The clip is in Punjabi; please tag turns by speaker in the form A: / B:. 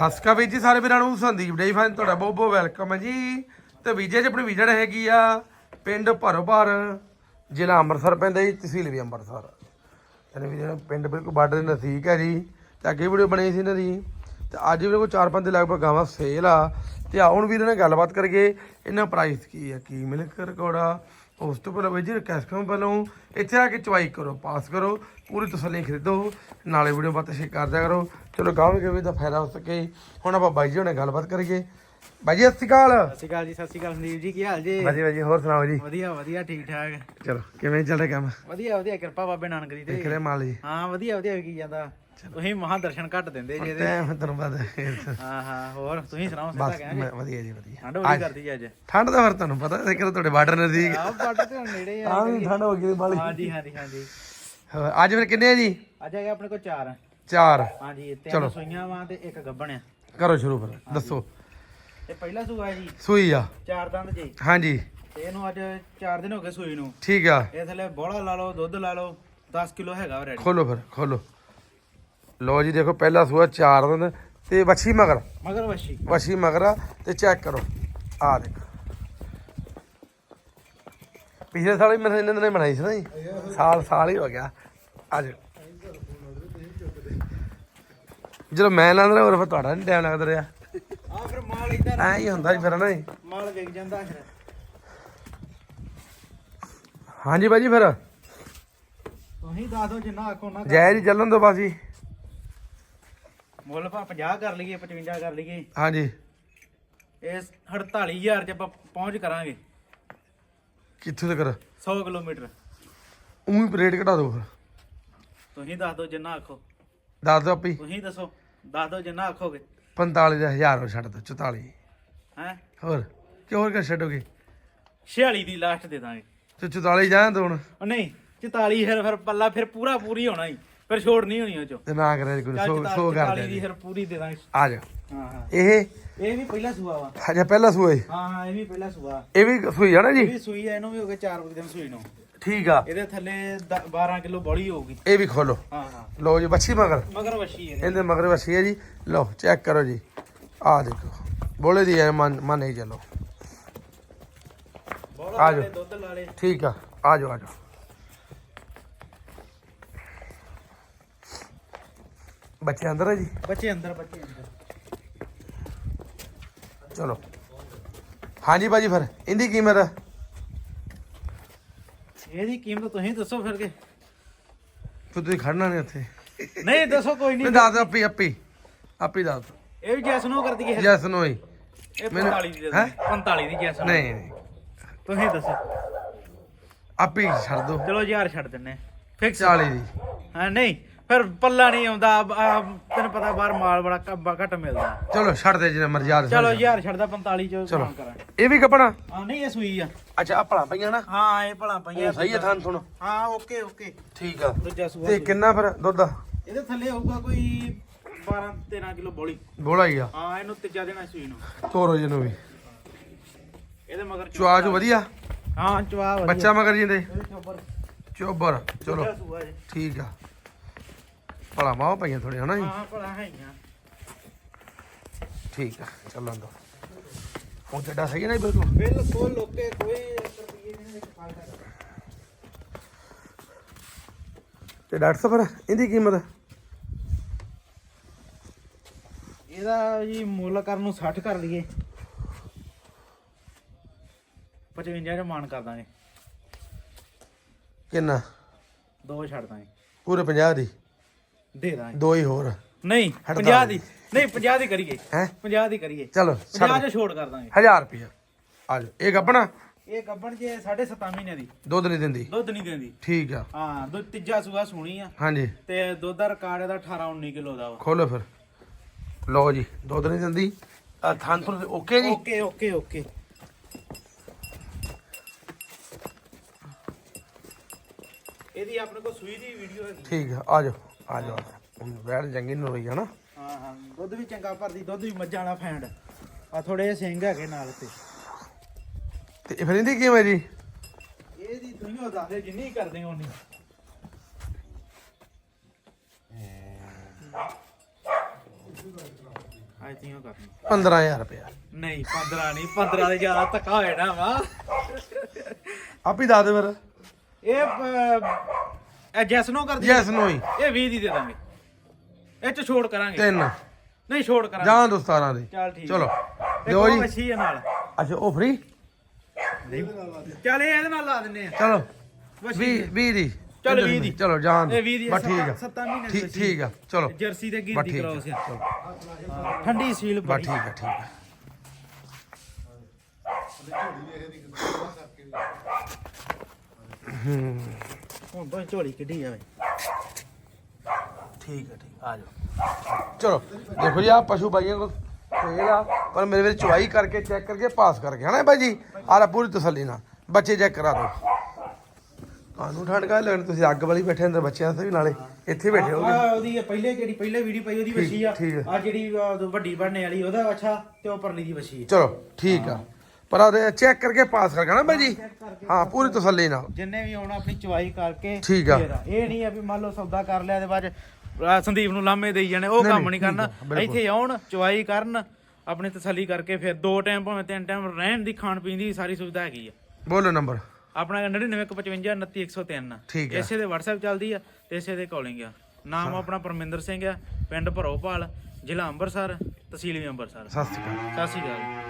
A: ਸਤਿ ਸ਼੍ਰੀ ਅਕਾਲ ਵੀਰ ਜੀ, ਸਾਰੇ ਵੀਰਾਂ ਨੂੰ। ਸੰਦੀਪ ਡੇਈ ਫਾਨ ਤੁਹਾਡਾ ਬਹੁਤ ਬਹੁਤ ਵੈਲਕਮ ਹੈ ਜੀ। ਤੇ ਵੀਜੇ ਚ ਆਪਣੀ ਵਿਜੜ ਹੈਗੀ ਆ, ਪਿੰਡ ਭਰੋਭਰ, ਜ਼ਿਲ੍ਹਾ ਅੰਮ੍ਰਿਤਸਰ ਪੈਂਦਾ ਜੀ, ਤਹਿਸੀਲ ਵੀ ਅੰਮ੍ਰਿਤਸਰ। ਯਾਨੀ ਵੀ ਜਿਹੜਾ ਪਿੰਡ ਬਿਲਕੁਲ ਬਾਰਡਰ ਦੇ ਨਜ਼ਦੀਕ ਹੈ ਜੀ, ਤੇ ਅੱਗੇ ਵੀਡੀਓ ਬਣੀ ਸੀ ਇਹਨਾਂ ਦੀ। ਤੇ ਅੱਜ ਵੀ ਕੋਈ 4-5 ਦੇ ਲਗਭਗ ਗਾਵਾਂ ਸੇਲ ਆ। ਤੇ ਆਉਣ ਵੀਰ ਨਾਲ ਗੱਲਬਾਤ ਕਰੀਏ, ਇਹਨਾਂ ਪ੍ਰਾਈਸ ਕੀ ਆ, ਕੀ ਮਿਲਕ ਰਿਕਾਰਡਾ ਉਸ ਤੋਂ ਪਹਿਲਾਂ ਵੀਰ ਜੀ ਰਿਕਵੈਸਟ ਕਰੂੰ ਪਹਿਲਾਂ ਇੱਥੇ ਆ ਕੇ ਚਵਾਈ ਕਰੋ ਪਾਸ ਕਰੋ ਪੂਰੀ ਤਸੱਲੀ ਖਰੀਦੋ ਨਾਲੇ ਵੀਡੀਓ ਬਾਤ ਸ਼ੇਅਰ ਕਰਦਿਆ ਕਰੋ ਚਲੋ ਗਾਵਾਂ ਕਿਵੇਂ ਦਾ ਫਾਇਦਾ ਹੋ ਸਕੇ। ਹੁਣ ਆਪਾਂ ਬਾਈ ਜੀ ਹੁਣੇ ਗੱਲਬਾਤ ਕਰੀਏ। ਬਾਈ ਜੀ ਸਤਿ ਸ਼੍ਰੀ ਅਕਾਲ।
B: ਸਤਿ ਸ਼੍ਰੀ ਅਕਾਲ ਜੀ ਸਤਿ ਸ਼੍ਰੀ ਅਕਾਲ ਸੰਦੀਪ ਜੀ ਕੀ ਹਾਲ ਜੀ?
A: ਵਧੀਆ ਵਧੀਆ ਹੋਰ ਸੁਣਾਓ ਜੀ?
B: ਵਧੀਆ ਵਧੀਆ ਠੀਕ ਠਾਕ।
A: ਚਲੋ ਕਿਵੇਂ ਚੱਲ ਰਿਹਾ ਕੰਮ?
B: ਵਧੀਆ ਵਧੀਆ ਕਿਰਪਾ ਬਾਬੇ ਨਾਨਕ ਦੀ
A: ਦੇਖ
B: ਤੇ
A: ਰਿਹਾ ਮਾਲ ਜੀ।
B: ਹਾਂ ਵਧੀਆ ਵਧੀਆ ਕੀ ਜਾਂਦਾ। ਤੁਸੀਂ ਮਹਾ ਦਰਸ਼ਨ ਘੱਟ ਦਿੰਦੇ ਜੀ ਇਹਦੇ।
A: ਟਾਈਮ ਤੁਹਾਨੂੰ ਬਾਅਦ
B: ਹਾਂ। ਹਾਂ ਹੋਰ ਤੁਸੀਂ ਸੁਣਾਓ ਸਿੱਧਾ
A: ਬਸ
B: ਕਹਿੰਗੇ
A: ਮੈਂ- ਵਧੀਆ ਜੀ ਵਧੀਆ।
B: ਠੰਡ ਬੜੀ ਕਰਦੀ ਜੀ ਅੱਜ।
A: ਠੰਡ ਦਾ ਫਿਰ ਤੁਹਾਨੂੰ ਪਤਾ ਹੈ ਕਿ ਤੁਹਾਡੇ ਬਾਰਡਰ ਨਜ਼ਦੀਕ।
B: ਆਹ ਬਾਰਡਰ ਤੇ ਹੁਣ ਨੇੜੇ ਆ
A: ਹਾਂ ਵੀ ਠੰਡ ਹੋ ਗਈ ਬਾਲੀ
B: ਹਾਂਜੀ ਹਾਂਜੀ ਹਾਂਜੀ
A: ਅੱਜ ਫਿਰ ਕਿੰਨੇ ਆ ਜੀ?
B: ਅੱਜ ਹੈਗਾ ਆਪਣੇ ਕੋਲ ਚਾਰ।
A: ਚਾਰ।
B: ਹਾਂਜੀ ਤਿੰਨ ਸੂਈਆਂ ਵਾਂ ਤੇ ਇੱਕ ਗੱਬਣ ਆ।
A: ਕਰੋ ਸ਼ੁਰੂ ਫਿਰ ਦੱਸੋ।
B: ਤੇ ਪਹਿਲਾ ਸੂਆ ਹੈ ਜੀ।
A: ਸੂਈ ਆ।
B: ਚਾਰ ਦੰਦ ਜੀ।
A: ਹਾਂਜੀ
B: ਤੇ ਇਹਨੂੰ ਅੱਜ 4 ਦਿਨ ਹੋ ਗਏ ਸੂਈ ਨੂੰ।
A: ਠੀਕ ਆ।
B: ਇਹ ਥੱਲੇ ਬੋਲਾ ਲਾ ਲਓ ਦੁੱਧ ਲਾ ਲਓ 10 ਕਿਲੋ ਹੈਗਾ ਰੈਡੀ
A: ਖੋਲੋ ਫਿਰ ਖੋਲੋ। ਲੋ ਜੀ ਦੇਖੋ ਪਹਿਲਾ ਸੂਆ ਚਾਰ ਦਿਨ ਤੇ ਵੱਛੀ ਮਗਰ।
B: ਮਗਰ ਵਸ਼ੀ
A: ਵੱਛੀ ਮਗਰ ਆ ਤੇ ਚੈੱਕ ਕਰੋ। ਆ ਦੇਖੋ। ਪਿਛਲੇ ਸਾਲ ਵੀ ਮੈਂ ਇਹਨਾਂ ਨੇ ਬਣਾਈ ਸੀ ਨਾ ਜੀ। ਸਾਲ ਸਾਲ ਹੀ ਹੋ ਗਿਆ। ਅੱਜ ਜਦੋਂ ਮੈਂ ਲਾਂਦਾ ਹੋਰ ਫਿਰ ਤੁਹਾਡਾ ਨਹੀਂ ਟਾਈਮ ਲੱਗਦਾ ਰਿਹਾ।
B: ਆ ਫਿਰ ਮਾਲ ਇਧਰ
A: ਐਂ ਹੀ ਹੁੰਦਾ ਜੀ ਫਿਰ ਨਾ ਜੀ।
B: ਮਾਲ ਵਿਕ ਜਾਂਦਾ ਫਿਰ।
A: ਹਾਂਜੀ ਬਾਜੀ ਫਿਰ।
B: ਤੁਸੀਂ ਦੱਸ ਦਿਓ ਜਿੰਨਾ ਆਖੋ ਨਾ
A: ਜੈ ਜੀ ਚੱਲਣ ਦੋ ਬਾਜੀ
B: ਮੁੱਲ ਭਾ 50 ਕਰ ਲਈਏ 55 ਕਰ ਲਈਏ।
A: ਹਾਂਜੀ।
B: ਇਹ 48000 ਚ ਆਪਾਂ ਪਹੁੰਚ ਕਰਾਂਗੇ।
A: ਕਿੱਥੋਂ ਤੱਕ?
B: 100 ਕਿਲੋਮੀਟਰ।
A: ਉਹੀ ਰੇਟ ਘਟਾ ਦਿਓ ਫਿਰ।
B: ਤੁਸੀਂ ਦੱਸ ਦਿਓ ਜਿੰਨਾ ਆਖੋ।
A: ਦੱਸ ਦਿਓ ਆਪੀ।
B: ਤੁਸੀਂ ਦੱਸੋ ਦੱਸ ਦਿਓ ਜਿੰਨਾ ਆਖੋਗੇ।
A: 45 ਦਾ 1000 ਛੱਡ ਦਿਓ 44
B: ਹੈ?
A: ਹੋਰ ਕਿ ਹੋਰ ਕਿਆ ਛੱਡੋਗੇ?
B: 46 ਦੀ ਲਾਸਟ ਦੇ ਦਾਂਗੇ।
A: ਤੇ 44 ਜਾਣ ਦੋ ਹੁਣ।
B: ਉਹ ਨਹੀਂ 44 ਫਿਰ ਫਿਰ ਪੱਲਾ ਫਿਰ ਪੂਰਾ ਪੂਰੀ ਹੋਣਾ ਹੀ। ਫਿਰ ਛੋੜ ਨਹੀਂ ਹੋਣੀ ਉਹ ਚੋਂ।
A: ਤੇ ਨਾ ਕਰੇ ਕੋਈ
B: ਚੱਲ
A: 100 100 ਕਰ
B: 44
A: ਦੇ
B: ਦੀ ਫਿਰ ਪੂਰੀ ਦੇ ਦਾਂਗੇ।
A: ਆ ਜਾ।
B: ਹਾਂ ਹਾਂ।
A: ਇਹ
B: ਇਹ ਵੀ ਪਹਿਲਾ ਸੂਆ ਵਾ।
A: ਹਜੇ ਪਹਿਲਾ ਸੂਆ ਜੀ।
B: ਹਾਂ ਹਾਂ ਇਹ ਵੀ ਪਹਿਲਾ ਸੂਆ।
A: ਇਹ ਵੀ ਸੂਈ ਆ ਨਾ
B: ਇਹ
A: ਜੀ
B: ਵੀ ਸੂਈ ਆ ਇਹਨੂੰ ਵੀ ਹੋ ਗਏ 4 ਦਿਨ ਸੂਈ ਨੂੰ।
A: ਠੀਕ ਆ।
B: ਇਹਦੇ ਥੱਲੇ ਦ- 12 ਕਿਲੋ ਬੋਲੀ ਹੋਊਗੀ।
A: ਇਹ ਵੀ ਖੋਲੋ।
B: ਹਾਂ ਹਾਂ।
A: ਲਓ ਜੀ ਬੱਚੀ ਮਗਰ।
B: ਮਗਰ ਵਸ਼ੀ ਇਹਦੇ।
A: ਇਹਦੇ ਮਗਰ ਬੱਚੀ ਹੈ ਜੀ। ਲਓ ਚੈੱਕ ਕਰੋ ਜੀ। ਆ ਦੇਖੋ। ਬੋਲੇ ਦੀ ਹੈ ਮਨ ਮਨ ਨਹੀਂ ਚੱਲੋ। ਆ ਜਾਓ। ਠੀਕ ਆ। ਆ ਜਾਓ ਆ ਜਾਓ। ਬੱਚੇ ਅੰਦਰ ਹੈ ਜੀ?
B: ਬੱਚੇ ਅੰਦਰ ਬੱਚੇ ਅੰਦਰ।
A: ਚਲੋ। ਹਾਂਜੀ ਬਾਜੀ ਫਿਰ ਇਹਦੀ ਕੀਮਤ?
B: ਇਹਦੀ ਕੀਮਤ ਤੁਸੀਂ ਦੱਸੋ ਫਿਰ ਕੇ।
A: ਫਿਰ ਤੁਸੀਂ ਖੜਨਾ ਨਹੀਂ ਉੱਥੇ।
B: ਨਹੀਂ ਦੱਸੋ ਕੋਈ ਨਹੀਂ।
A: ਦੱਸ ਦਿਓ ਆਪੀ ਆਪੀ। ਆਪੀ ਦੱਸ ਦਿਓ।
B: ਇਹ ਵੀ ਜੈਸ ਨੂੰ ਕਰ ਦਈਏ ਫਿਰ।
A: ਯੈਸ ਨੋ ਹੀ
B: ਇਹ
A: ਮੈਨੂੰ-
B: 45 ਦੀ ਦੇ
A: ਹੈਂ?
B: ਦਿੰਦੇ 45 ਦੀ ਜੈਸ
A: ਨਹੀਂ ਨਹੀਂ।
B: ਤੁਸੀਂ ਦੱਸੋ।
A: ਆਪੀ ਛੱਡ ਦਿਓ।
B: ਚਲੋ ਯਾਰ ਛੱਡ ਦਿੰਨੇ। ਫਿਕਸ
A: 40 ਦੀ।
B: ਹਾਂ ਨਹੀਂ। ਫਿਰ ਪੱਲਾ ਨਹੀਂ ਆਉਂਦਾ ਤੈਨੂੰ ਪਤਾ ਬਾਹਰ ਮਾਲ ਬੜਾ ਘ- ਘੱਟ ਮਿਲਦਾ।
A: ਚਲੋ ਛੱਡ ਦੇ ਜਿੰਨਾ ਮਰਜ਼ੀ ਆ
B: ਚਲੋ ਯਾਰ ਛੱਡਦਾ 45 ਚ
A: ਚਲੋ।
B: ਕੰਮ ਕਰਾਂਗੇ।
A: ਇਹ ਵੀ ਕਪੜਾ?
B: ਹਾਂ ਨਹੀਂ ਇਹ ਸੂਈ ਆ।
A: ਅੱਛਾ ਆ ਭਲਾ ਪਈਆਂ ਨਾ।
B: ਹਾਂ ਇਹ ਭਲਾ ਪਈਆਂ।
A: ਸਹੀ ਹੈ ਥਾਂ ਸੁਣੋ।
B: ਹਾਂ ਓਕੇ ਓਕੇ।
A: ਠੀਕ ਆ।
B: ਦੂਜਾ ਸੂਆ
A: ਤੇ। ਕਿੰਨਾ ਫਿਰ ਦੁੱਧ
B: ਇਹਦੇ ਥੱਲੇ ਹੋਊਗਾ ਕੋਈ 12 13 ਕਿਲੋ ਬੋਲੀ।
A: ਬੋਲਾ ਹੀ ਆ।
B: ਹਾਂ ਇਹਨੂੰ ਤੀਜਾ ਦੇਣਾ ਸੂਈ ਨੂੰ।
A: ਤੋਰੋ ਜਿਹਨੂੰ ਵੀ।
B: ਇਹਦੇ ਮਗਰ
A: ਚੁਆ ਚੋ ਵਧੀਆ?
B: ਹਾਂ ਚਵਾ ਵਧੀਆ।
A: ਬੱਚਾ ਮਗਰ ਜਿੰਦੇ
B: ਚੋਬਰ।
A: ਚੋਬਰ ਚਲੋ।
B: ਦੂਜਾ ਸੂਆ ਜੀ।
A: ਠੀਕ ਆ। ਭਲਾ ਮਾਵਾ ਪਈਆਂ ਥੋੜੀ ਹਨਾ ਜੀ?
B: ਹਾਂ ਭਲਾ ਹੈਗੀਆਂ।
A: ਠੀਕ ਆ ਚੱਲਣ ਦੋ ਹੁਣ ਚੱਡਾ ਸਹੀ ਹੈ ਨਾ ਜੀ ਬਿਲਕੁਲ?
B: ਬਿਲਕੁਲ ਓਕੇ ਕੋਈ ਰੁਪਈਏ ਨਹੀਂ
A: ਤੇ ਡਾਕਟਰ ਸਾਹਿਬ ਫਿਰ ਇਹਦੀ ਕੀਮਤ?
B: ਇਹਦਾ ਜੀ ਮੁੱਲ ਕਰਨ ਨੂੰ 60 ਕਰ ਲਈਏ। 55 ਚ ਮਾਨ ਕਰ ਦਾਂਗੇ।
A: ਕਿੰਨਾ?
B: ਦੋ ਛੱਡ ਦਾਂਗੇ।
A: ਪੂਰੇ 50 ਦੀ?
B: ਦੇ ਦਾਂਗੇ।
A: ਦੋ ਹੀ ਹੋਰ।
B: ਨਹੀਂ
A: ਹਟਦਾ
B: 50 ਦੀ। ਨਹੀਂ 50 ਦੀ ਕਰੀਏ।
A: ਹੈ?
B: 50 ਦੀ ਕਰੀਏ।
A: ਚਲੋ
B: 50
A: ਛੱਡ
B: ਚ ਛੋੜ ਕਰ ਦਾਂਗੇ।
A: 1000 ਰੁਪਇਆ ਆ ਜਾਓ। ਇਹ ਗੱਬਣਾ?
B: ਇਹ ਗੱਬਣ ਜੇ 7.5 ਮਹੀਨੇ ਦੀ।
A: ਦੁੱਧ ਨਹੀਂ ਦਿੰਦੀ।
B: ਦੁੱਧ ਨਹੀਂ ਦਿੰਦੀ।
A: ਠੀਕ ਆ।
B: ਹਾਂ ਦੁੱਧ ਤੀਜਾ ਸੂਆ ਸੁਣੀ ਆ।
A: ਹਾਂਜੀ।
B: ਤੇ ਦੁੱਧ ਦਾ ਰਿਕਾਰਡ ਇਹਦਾ 18 19 ਕਿਲੋ ਦਾ ਵਾ।
A: ਖੋਲੋ ਫਿਰ। ਲਓ ਜੀ ਦੁੱਧ ਨਹੀਂ ਦਿੰਦੀ। ਆ ਥਾਂ ਤੋਂ ਓਕੇ ਜੀ?
B: Okay okay okay. ਇਹਦੀ ਆਪਣੇ ਕੋਲ ਸੂਈ ਦੀ ਵੀਡੀਓ ਹੈਗੀ।
A: ਠੀਕ ਆ ਆ ਜਾਓ। ਆ ਹੁਣ ਵੈਲ ਚੰਗੀ ਨੂੰ ਹੋਈ ਹਨਾ?
B: ਹਾਂ ਹਾਂ। ਦੁੱਧ ਵੀ ਚੰਗਾ ਭਰਦੀ ਦੁੱਧ ਵੀ ਮੱਝਾਂ ਵਾਲਾ ਫੈਂਡ। ਆ ਥੋੜੇ ਸਿੰਘ ਹੈਗੇ ਨਾਲ ਤੇ।
A: ਤੇ ਫਿਰ ਇਹਦੀ ਕਿਵੇਂ ਜੀ?
B: ਇਹਦੀ ਉਹ ਦੱਸਦੇ ਜਿੰਨੀ ਕਰਦੇ ਹੋ ਉਨੀ। ਅੱਜ ਤੀਓ ਕਰਨੀ।
A: 15000 ਰੁਪਇਆ।
B: ਨਹੀਂ 15 ਨਹੀਂ 15 ਦੇ ਜ਼ਿਆਦਾ ਧੱਕਾ ਹੋਇਆ ਨਾ ਵਾ।
A: ਆਪ ਹੀ ਦੱਸ ਦੇ ਫਿਰ।
B: ਇਹ ਇਹ ਜੈਸ ਨੋ ਕਰਦੀ
A: ਯੈਸ ਨੋ ਹੀ।
B: ਇਹ 20 ਦੀ ਦੇ ਦਾਂਗੇ। ਇਹ ਚ ਛੋੜ ਕਰਾਂਗੇ।
A: ਤਿੰਨ।
B: ਨਹੀਂ ਛੋੜ ਕਰਾਂਗੇ।
A: ਜਾਂ ਦੋ 17 ਦੇ।
B: ਚੱਲ ਠੀਕ
A: ਚਲੋ। ਦਿਓ ਜੀ।
B: ਮੱਛੀ ਨਾਲ।
A: ਅੱਛਾ ਉਹ ਫ੍ਰੀ
B: ਚੱਲ ਇਹ ਇਹਦੇ ਨਾਲ ਲਾ ਦਿੰਨੇ ਆ।
A: ਚਲੋ।
B: ਮੱਛੀ
A: 20 20 ਦੀ।
B: ਚਲੋ 20 ਦੀ।
A: ਚਲੋ ਜਾਨ
B: ਇਹ 20 ਦੀ
A: ਬਸ ਠੀਕ ਆ।
B: 7 ਮਹੀਨੇ ਦੀ
A: ਠੀਕ। ਠੀਕ ਆ। ਚਲੋ।
B: ਜਰਸੀ ਤੇ
A: ਬਸ
B: ਗਿਰਦੀ
A: ਠੀਕ ਆ।
B: ਕਰਾਉ ਸੀ
A: ਚਲੋ,
B: ਠੰਡੀ ਸੀਲ
A: ਬਸ
B: ਬੜੀ।
A: ਠੀਕ ਆ ਠੀਕ ਆ।
B: ਹੁਣ ਤਾਂ ਝੋਲੀ ਕਿੱਡੀ ਆ
A: ਠੀਕ ਹੈ ਠੀਕ ਆ ਜਾਓ। ਚਲੋ ਦੇਖੋ ਜੀ ਆ ਪਸ਼ੂ ਬਾਈਆਂ ਕੋ ਤੇਲ ਆ ਪਰ ਮੇਰੇ ਵਿੱਚ ਚੁਆਈ ਕਰਕੇ ਚੈੱਕ ਕਰਕੇ ਪਾਸ ਕਰਕੇ ਹਨਾ ਭਾਈ ਜੀ? ਆਹ ਪੂਰੀ ਤਸੱਲੀ ਨਾਲ। ਬੱਚੇ ਚੈੱਕ ਕਰਾ ਦਿਓ। ਤੁਹਾਨੂੰ ਠੰਡ ਕਾ ਲੈਣ ਤੁਸੀਂ ਅੱਗ ਵਾਲੀ ਬੈਠੇ ਅੰਦਰ ਬੱਚਿਆਂ ਤੇ ਵੀ ਨਾਲੇ। ਇੱਥੇ ਬੈਠੇ ਹੋਗੇ।
B: ਆ ਉਹਦੀ ਪਹਿਲੇ ਜਿਹੜੀ ਪਹਿਲੇ ਵੀਡੀਓ ਪਈ ਉਹਦੀ
A: ਠੀਕ-
B: ਵਛੀ ਆ।
A: ਠੀਕ।
B: ਆ। ਜਿਹੜੀ ਆ ਵੱਡੀ ਬਣਨੇ ਵਾਲੀ ਉਹਦਾ ਅੱਛਾ ਤੇ ਉਹ ਪਰਲੀ ਦੀ ਵਛੀ
A: ਚਲੋ ਠੀਕ ਆ। ਪਰ ਉਹਦੇ ਚੈੱਕ ਕਰਕੇ ਪਾਸ ਕਰਕੇ ਨਾ ਭਾਈ ਜੀ? ਹਾਂ ਪੂਰੀ ਤਸੱਲੀ ਨਾਲ।
B: ਜਿੰਨੇ ਵੀ ਆਉਣਾ ਆਪਣੀ ਚੁਆਈ ਕਰਕੇ
A: ਠੀਕ ਆ।
B: ਇਹ ਨਹੀਂ ਆ ਵੀ ਮੰਨ ਲਓ ਸੌਦਾ ਕਰ ਲਿਆ ਤੇ ਬਾਅਦ ਸੰਦੀਪ ਨੂੰ ਲਾਮੇ ਦੇਈ ਜਾਣੇ ਉਹ ਕੰਮ
A: ਨਹੀਂ,
B: ਕਰਨਾ। ਇੱਥੇ ਆਉਣ ਚੁਆਈ ਕਰਨ ਆਪਣੀ ਤਸੱਲੀ ਕਰਕੇ ਫਿਰ ਦੋ ਟਾਈਮ ਭਾਵੇਂ ਤਿੰਨ ਟਾਈਮ ਰਹਿਣ ਦੀ ਖਾਣ ਪੀਣ ਦੀ ਸਾਰੀ ਸੁਵਿਧਾ ਹੈਗੀ ਆ।
A: ਬੋਲੋ ਨੰਬਰ।
B: ਆਪਣਾ 9955 29103
A: ਠੀਕ ਆ।
B: ਇਸੇ ਦੇ WhatsApp ਚੱਲਦੀ ਆ ਤੇ ਇਸੇ ਦੇ ਕਾਲਿੰਗ ਆ। ਨਾਮ ਆਪਣਾ ਪਰਮਿੰਦਰ ਸਿੰਘ ਆ ਪਿੰਡ ਭਰੋਪਾਲ ਜ਼ਿਲ੍ਹਾ ਅੰਮ੍ਰਿਤਸਰ ਤਹਿਸੀਲ ਵੀ ਅੰਮ੍ਰਿਤਸਰ।
A: ਸਤਿ ਸ਼੍ਰੀ ਅਕਾਲ।
B: ਸਤਿ ਸ਼੍ਰੀ ਅਕਾਲ।